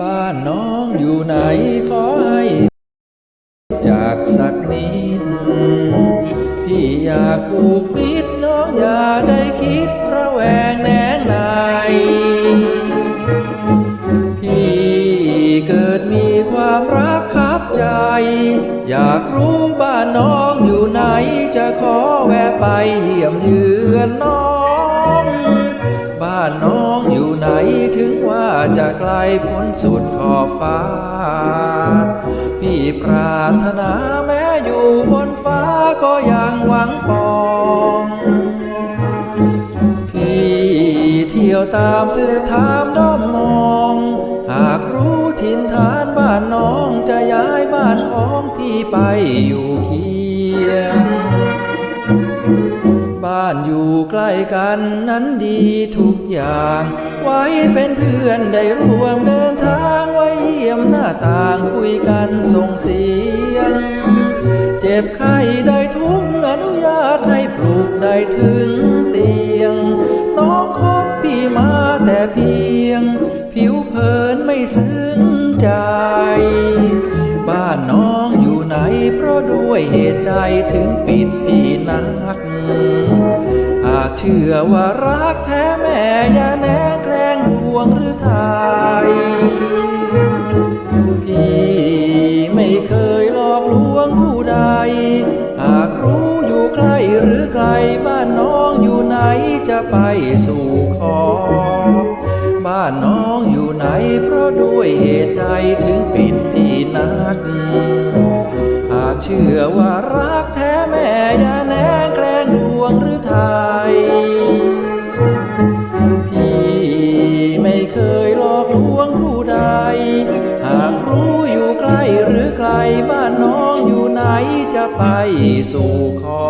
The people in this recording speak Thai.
บ้านน้องอยู่ไหนขอให้จากสักนิดพี่อยากผูกมิตรน้องอย่าได้คิดระแวงแน อยากรู้บ้านน้องอยู่ไหน จะขอแวะไปเยี่ยมเยือนน้อง บ้านน้องอยู่ไหนถึงว่าจะไกลพ้นสุดขอบฟ้า พี่ปรารถนาแม้อยู่บนฟ้าก็ยังหวังปองพี่เที่ยวตามสืบถามด้อมมอง หากรู้ถิ่นฐานบ้านน้องจะย้ายบ้านของพี่ไปอยู่เคียง บ้านอยู่ใกล้กันนั้นดีทุกอย่าง ไว้เป็นเพื่อนได้ร่วมเดินทางไว้เยี่ยมหน้าต่างคุยกันส่งเสียง เจ็บไข้ได้ทุกอนุญาตให้ปลูกได้ถึงเตียง น้องคบพี่มาแต่เพียง ผิวเผินไม่ซึ้ง ด้วยเหตุใดถึงปิดพี่นัก หากเชื่อว่ารักแท้แม่อย่าแน่แกล้งห่วงหรือไทยพี่ไม่เคยหลอกลวงผู้ใด หากรู้อยู่ใกล้หรือไกลบ้านน้องอยู่ไหนจะไปสู่ขอ บ้านน้องอยู่ไหนเพราะด้วยเหตุใดถึงปิดพี่นัก เชื่อว่ารักแท้แม่อย่าแนงแกล้งดวงหรือไทย พี่ไม่เคยหลอกลวงผู้ใด หากรู้อยู่ใกล้หรือไกลบ้านน้องอยู่ไหนจะไปสู่ขอ